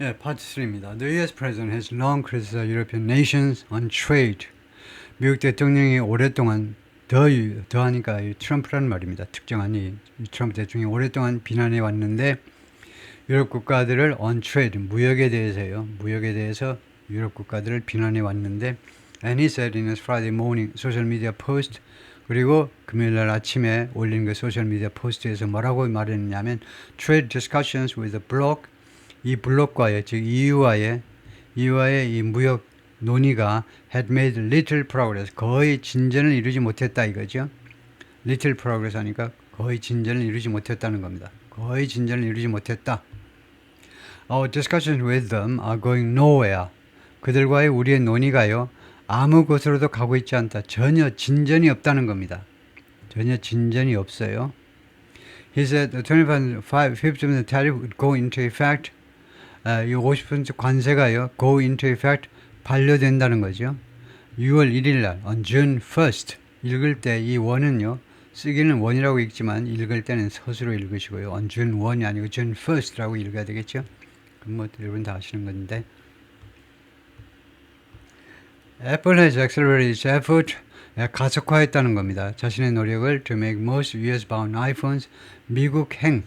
예, 파트 3입니다. The US president has long criticized European nations on trade. 미국 대통령이 오랫동안 더, 유- 더 하니까 이 트럼프라는 말입니다. 특정한 이, 이 트럼프 대통령이 오랫동안 비난해 왔는데 유럽 국가들을 on trade, 무역에 대해서요. 무역에 대해서 유럽 국가들을 비난해 왔는데 and he said in his Friday morning social media post 그리고 금요일 날 아침에 올린 그 소셜 미디어 포스트에서 뭐라고 말했냐면 trade discussions with the bloc 이 블록과의 즉 EU와의 EU와의 이 무역 논의가 had made little progress 거의 진전을 이루지 못했다 이거죠. little progress 하니까 거의 진전을 이루지 못했다는 겁니다. 거의 진전을 이루지 못했다. Our discussions with them are going nowhere. 그들과의 우리의 논의가요 아무 곳으로도 가고 있지 않다. 전혀 진전이 없다는 겁니다. 전혀 진전이 없어요. He said the 25, 50% tariff would go into effect. 아, 이50% 관세가요 go into effect 반려된다는 거죠. 6월 1일 날 on June 1st 읽을 때 이 원은요 쓰기는 원이라고 읽지만 읽을 때는 서술로 읽으시고요. on June 1이 아니고 June 1st라고 읽어야 되겠죠. 그럼 뭐 여러분 다 아시는 건데 Apple has accelerated its effort 예, 가속화했다는 겁니다. 자신의 노력을 to make most US-bound iPhones 미국행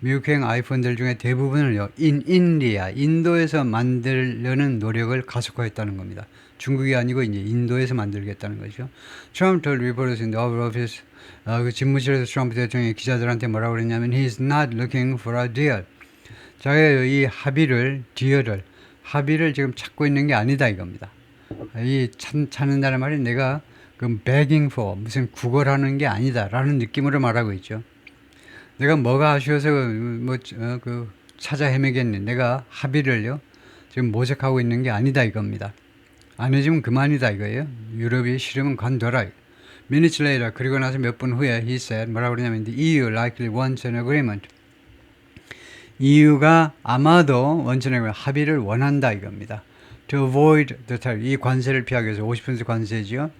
미국행 아이폰들 중에 대부분을요 in India 인도에서 만들려는 노력을 가속화했다는 겁니다. 중국이 아니고 이제 인도에서 만들겠다는 거죠. 트럼프 told reporters in the Oval Office 아, 그 집무실에서 트럼프 대통령이 기자들한테 뭐라고 그랬냐면 he's not looking for a deal. 자기가 이 합의를 deal을 합의를 지금 찾고 있는 게 아니다 이겁니다. 이 찾, 찾는다는 말이 내가 그 begging for 무슨 구걸하는 게 아니다라는 느낌으로 말하고 있죠. 내가 뭐가 아쉬워서 뭐그 찾아 헤매겠니? 내가 합의를요 지금 모색하고 있는 게 아니다 이겁니다. 안 해주면 그만이다 이거예요. 유럽이 싫으면 관둬라. Minutes later 그리고 나서 몇 분 후에 he said 뭐라고 그러냐면 the EU likely wants an agreement. EU가 아마도 원천의 합의를 원한다 이겁니다. To avoid the tariff 이 관세를 피하기 위해서 50% 관세지요.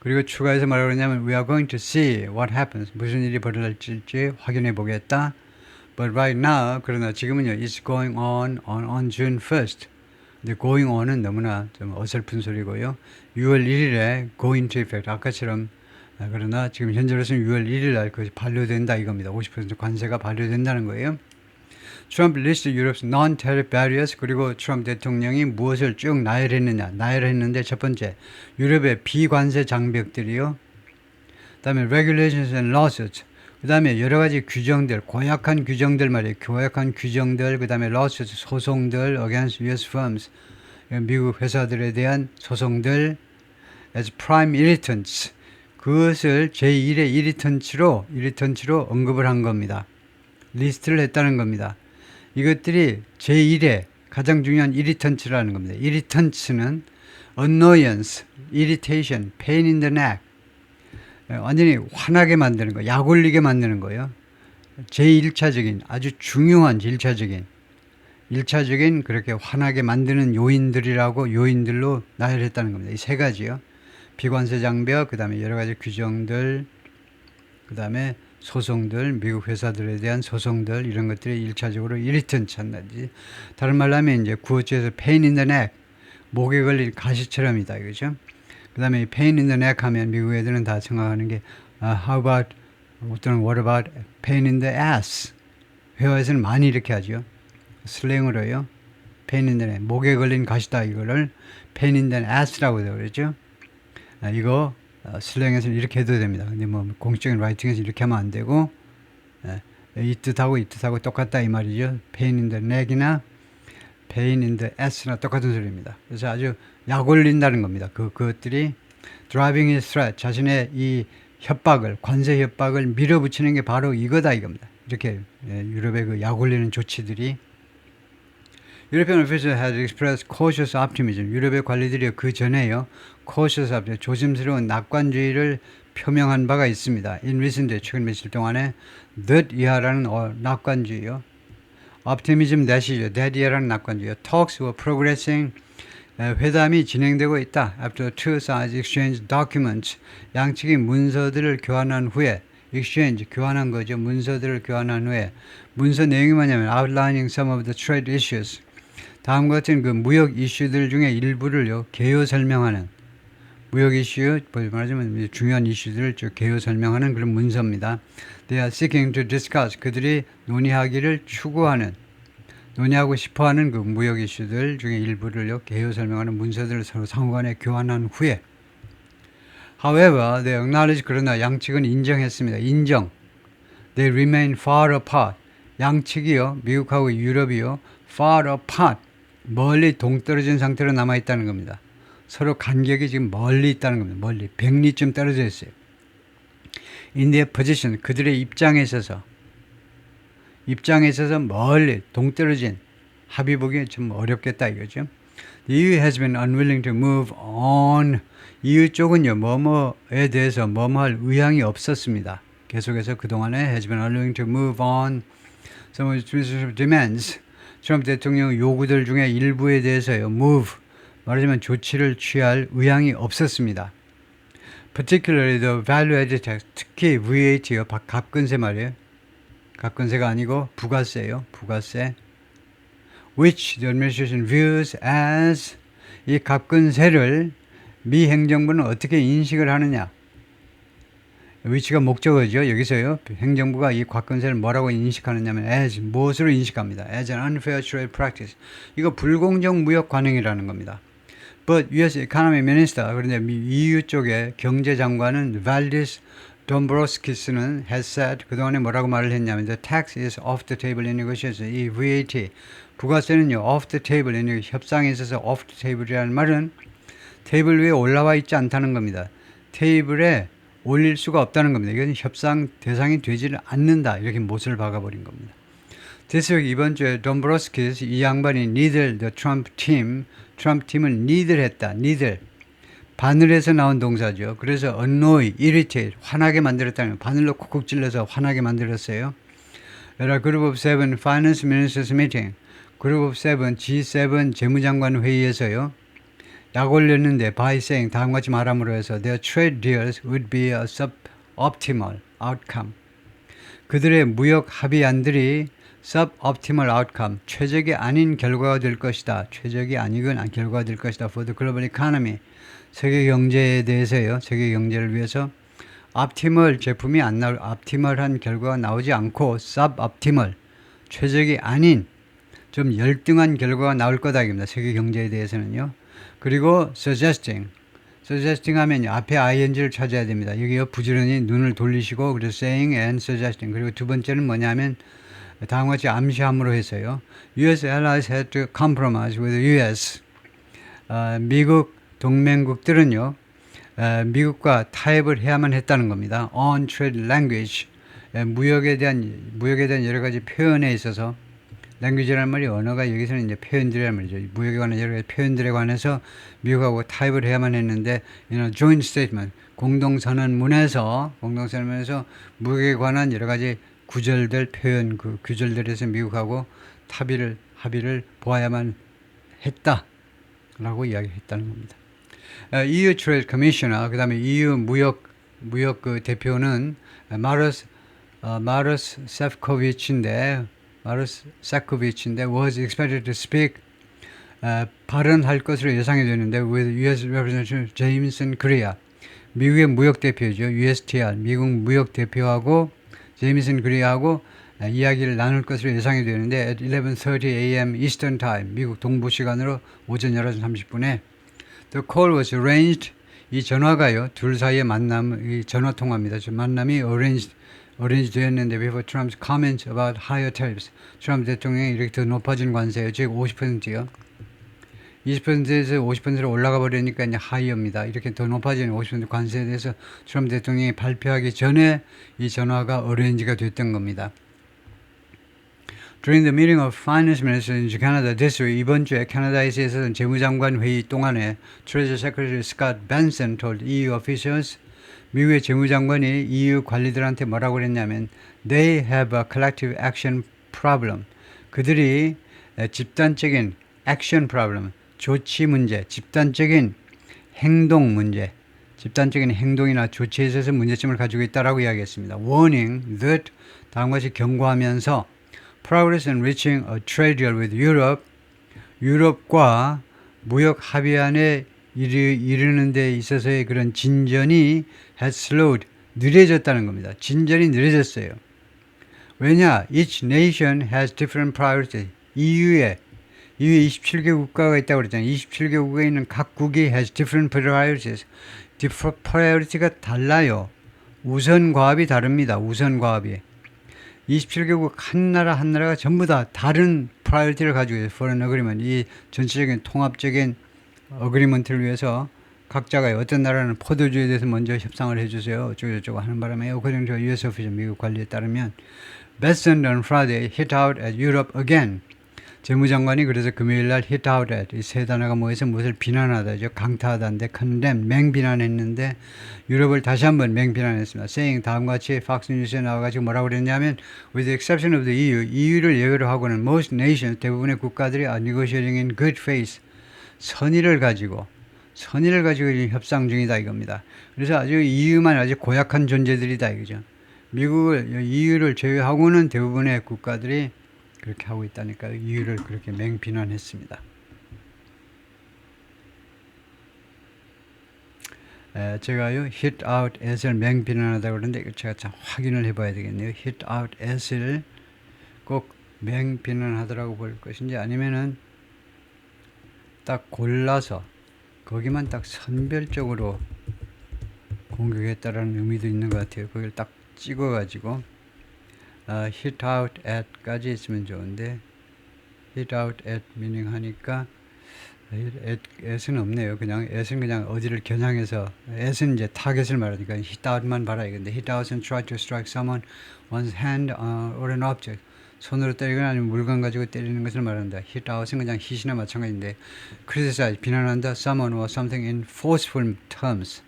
그리고 추가해서 뭐라고 그러냐면 We are going to see what happens. 무슨 일이 벌어질지 확인해 보겠다. But right now, 그러나 지금은요, it's going on on, on June 1st. 근데 going on은 너무나 좀 어설픈 소리고요. 6월 1일에 go into effect. 아까처럼 아, 그러나 지금 현재로서는 6월 1일 날 그것이 반려된다 이겁니다. 50% 관세가 반려된다는 거예요. 트럼프 리스트 유럽 non-tariff barriers 그리고 트럼프 대통령이 무엇을 쭉 나열했느냐 나열했는데 첫 번째 유럽의 비관세 장벽들이요. 그다음에 regulations and lawsuits. 그다음에 여러 가지 규정들 고약한 규정들 말이에요. 고약한 규정들 그다음에 lawsuits 소송들 against US firms. 미국 회사들에 대한 소송들. As prime irritants. 그것을 제1의 irritants로 irritants로 언급을 한 겁니다. 리스트를 했다는 겁니다. 이것들이 제1의 가장 중요한 irritants라는 겁니다. irritants는 annoyance, irritation, pain in the neck. 에, 완전히 화나게 만드는 거, 약 올리게 만드는 거예요. 제1차적인 아주 중요한 1차적인 1차적인 그렇게 화나게 만드는 요인들이라고 요인들로 나열했다는 겁니다. 이 세 가지요. 비관세 장벽, 그 다음에 여러 가지 규정들, 그 다음에 소송들, 미국 회사들에 대한 소송들 이런 것들이 일차적으로 irritant 한다지. 다른 말로 하면 이제 구어체에서 pain in the neck, 목에 걸린 가시처럼이다 이거죠. 그다음에 이 pain in the neck 하면 미국 애들은 다 생각하는 게 아, how about 또는 what about pain in the ass. 회화에서는 많이 이렇게 하죠. 슬랭으로요. pain in the neck, 목에 걸린 가시다 이거를 pain in the ass라고 그러죠. 아, 이거 어, 슬랭에서는 이렇게 해도 됩니다. 근데 뭐 공식적인 라이팅에서 이렇게 하면 안 되고 예, 이 뜻하고 이 뜻하고 똑같다 이 말이죠. pain in the ass나 똑같은 소리입니다. 그래서 아주 약 올린다는 겁니다. 그 그것들이 driving his threat 자신의 이 협박을 관세 협박을 밀어붙이는 게 바로 이거다 이겁니다. 이렇게 예, 유럽의 그 약 올리는 조치들이 European officials had expressed cautious optimism. 유럽의 관리들이 그 전에요, cautious optimism, 조심스러운 낙관주의를 표명한 바가 있습니다. In recent day, 최근 며칠 동안에 that 이하라는 어, 낙관주의요. optimism that이죠. that 이하라는 낙관주의요. Talks were progressing. 에, 회담이 진행되고 있다. After two sides exchange documents. 양측이 문서들을 교환한 후에 exchange 교환한 거죠. 문서들을 교환한 후에 문서 내용이 뭐냐면 outlining some of the trade issues. 다음과 같은 그 무역 이슈들 중에 일부를요 개요 설명하는 무역 이슈, 말하자면 중요한 이슈들을 쭉 개요 설명하는 그런 문서입니다. They are seeking to discuss 그들이 논의하기를 추구하는 논의하고 싶어하는 그 무역 이슈들 중에 일부를요 개요 설명하는 문서들을 서로 상호간에 교환한 후에 However, they acknowledge 그러나 양측은 인정했습니다. 인정. They remain far apart. 양측이요 미국하고 유럽이요 far apart 멀리 동떨어진 상태로 남아 있다는 겁니다. 서로 간격이 지금 멀리 있다는 겁니다. 멀리 100리쯤 떨어져 있어요. Their position 그들의 입장에 있어서 입장에 있어서 멀리 동떨어진 합의 보기 좀 어렵겠다 이거죠. The EU has been unwilling to move on. EU 쪽은요 뭐뭐에 대해서 뭐뭐 할 의향이 없었습니다. 계속해서 그동안에 has been unwilling to move on some of its demands. 트럼프 대통령 요구들 중에 일부에 대해서요 move 말하자면 조치를 취할 의향이 없었습니다. particularly the value added tax, 특히 VAT요, 갑근세 말이에요. 갑근세가 아니고 부가세요, 부가세. which the administration views as 이 갑근세를 미 행정부는 어떻게 인식을 하느냐. 위치가 목적어죠. 여기서요. 행정부가 이 곽근세를 뭐라고 인식하느냐면 as 무엇으로 인식합니다. as an unfair trade practice. 이거 불공정 무역 관행이라는 겁니다. But U.S. Economy Minister 그런데 EU 쪽의 경제 장관은 Valdis Dombrovskis는 has said 그동안에 뭐라고 말을 했냐면 the tax is off the table in negotiation. 이 VAT 부가세는요 off the table in 협상에 있어서 off the table이라는 말은 테이블 위에 올라와 있지 않다는 겁니다. 테이블에 올릴 수가 없다는 겁니다. 이건 협상 대상이 되지를 않는다. 이렇게 못을 박아버린 겁니다. 대서 이번 주에 dom브로스키스 이 양반이 니들 the Trump team 트럼프 팀을 니들 했다. 니들 바늘에서 나온 동사죠. 그래서 annoy, irritate 화나게 만들었다는 바늘로 콕콕 찔러서 화나게 만들었어요. 여러 그룹 오브 세븐 파이낸스 미니스터스 미팅 그룹 오브 세븐 G7 재무장관 회의에서요. 약 올렸는데 by saying 다음 같이 말함으로 해서 their trade deals would be a suboptimal outcome. 그들의 무역 합의안들이 suboptimal outcome 최적이 아닌 결과가 될 것이다. 최적이 아니건 결과가 될 것이다. for the global economy 세계 경제에 대해서요. 세계 경제를 위해서 optimal 제품이 안 나올 optimal한 결과가 나오지 않고 suboptimal 최적이 아닌 좀 열등한 결과가 나올 거다 입니다. 세계 경제에 대해서는요. 그리고 suggesting suggesting 하면 앞에 ing를 찾아야 됩니다. 여기요 부지런히 눈을 돌리시고 그래서 saying and suggesting 그리고 두 번째는 뭐냐면 다음과 같이 암시함으로 해서요. U.S. allies had to compromise with the U.S. 어, 미국 동맹국들은요. 어, 미국과 타협을 해야만 했다는 겁니다. On trade language 무역에 대한 무역에 대한 여러 가지 표현에 있어서 language라는 말이 언어가 여기서는 이제 표현들이란 말이죠. 무역에 관한 여러 가지 표현들에 관해서 미국하고 타협을 해야만 했는데 이런 joint statement 공동 선언문에서 공동 선언문에서 무역에 관한 여러 가지 구절들 표현 그 규절들에서 미국하고 합의를 합의를 보아야만 했다라고 이야기했다는 겁니다. EU Trade Commissioner 그다음에 EU 무역 무역 그 대표는 마르스 어, 마르스 세프코비치인데 마르스 세코비치인데 was expected to speak 어, 발언할 것으로 예상이 되는데 with U.S. Representative Jameson Korea 미국의 무역 대표죠 USTR 미국 무역 대표하고 제이미슨 그리하고 이야기를 나눌 것으로 예상이 되는데 at 11:30 a.m. Eastern Time 미국 동부 시간으로 오전 11시 30분에 the call was arranged 이 전화가요 둘 사이의 만남 이 전화 통화입니다. 저 만남이 arranged arranged 되었는데 before Trump's comments about higher tariffs 트럼프 대통령이 이렇게 더 높아진 관세요. 즉 50%요. 20%에서 50%로 올라가 버리니까 이제 하이어입니다. 이렇게 더 높아지는 50% 관세에 대해서 트럼프 대통령이 발표하기 전에 이 전화가 어레인지가 됐던 겁니다. During the meeting of finance ministers in Canada this week, 이번 주에 캐나다에서 재무장관 회의 동안에 Treasury Secretary Scott Benson told EU officials 미국의 재무장관이 EU 관리들한테 뭐라고 그랬냐면 they have a collective action problem. 그들이 집단적인 action problem, 조치 문제, 집단적인 행동 문제, 집단적인 행동이나 조치에 있어서 문제점을 가지고 있다라고 이야기했습니다. Warning that 다음과 같이 경고하면서 progress in reaching a trade deal with Europe 유럽과 무역 합의안에 이르, 이르는 데 있어서의 그런 진전이 has slowed 느려졌다는 겁니다. 진전이 느려졌어요. 왜냐? Each nation has different priorities. EU에 EU 27개 국가가 있다고 그랬잖아요. 27개 국가에 있는 각 국이 has different priorities. different priority가 달라요. 우선 과업이 다릅니다. 우선 과업이. 27개국 한 나라 한 나라가 전부 다 다른 프라이어티를 가지고 있어요. foreign agreement. 이 전체적인 통합적인 어그리먼트를 위해서 각자가 어떤 나라는 포도주에 대해서 먼저 협상을 해주세요. 어쩌고저쩌고 하는 바람에 US official 미국 관리에 따르면 Besson on Friday hit out at Europe again. 재무장관이 그래서 금요일 날 hit out at 이세 단어가 뭐해서 무엇을 비난하다죠. 강타하다인데 condemn 맹비난했는데 유럽을 다시 한번 맹비난했습니다. saying 다음과 같이 Fox News에 나와가지고 뭐라고 그랬냐면 with the exception of the EU, EU를 예외로 하고는 most nations 대부분의 국가들이 are negotiating in good faith 선의를 가지고 선의를 가지고 협상 중이다 이겁니다. 그래서 아주 EU만 아주 고약한 존재들이다 이거죠. 미국을 EU를 제외하고는 대부분의 국가들이 그렇게 하고 있다니까 EU를 그렇게 맹비난했습니다. 에, 제가요 hit out as을 맹비난하다고 그러는데 제가 참 확인을 해봐야 되겠네요. hit out as를 꼭 맹비난하더라고 볼 것인지 아니면은 딱 골라서 거기만 딱 선별적으로 공격했다라는 의미도 있는 것 같아요. 거기를 딱 찍어가지고 아, hit out at까지 있으면 좋은데 hit out at meaning 하니까 at, at은 없네요. 그냥 at은 그냥 어디를 겨냥해서 at은 이제 타겟을 말하니까 hit out만 봐라 이건데 hit out은 try to strike someone one's hand uh, or an object 손으로 때리거나 아니면 물건 가지고 때리는 것을 말한다. hit out은 그냥 hit이나 마찬가지인데 criticize 비난한다 someone or something in forceful terms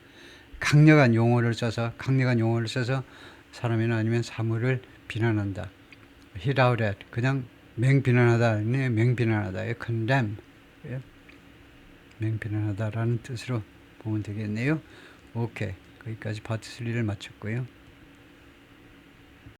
강력한 용어를 써서 강력한 용어를 써서 사람이나 아니면 사물을 비난한다. hit out at 그냥 맹비난하다, 네, 맹비난하다, 예, condemn, 예? 맹비난하다라는 뜻으로 보면 되겠네요. 오케이, 거기까지 파트 3를 마쳤고요.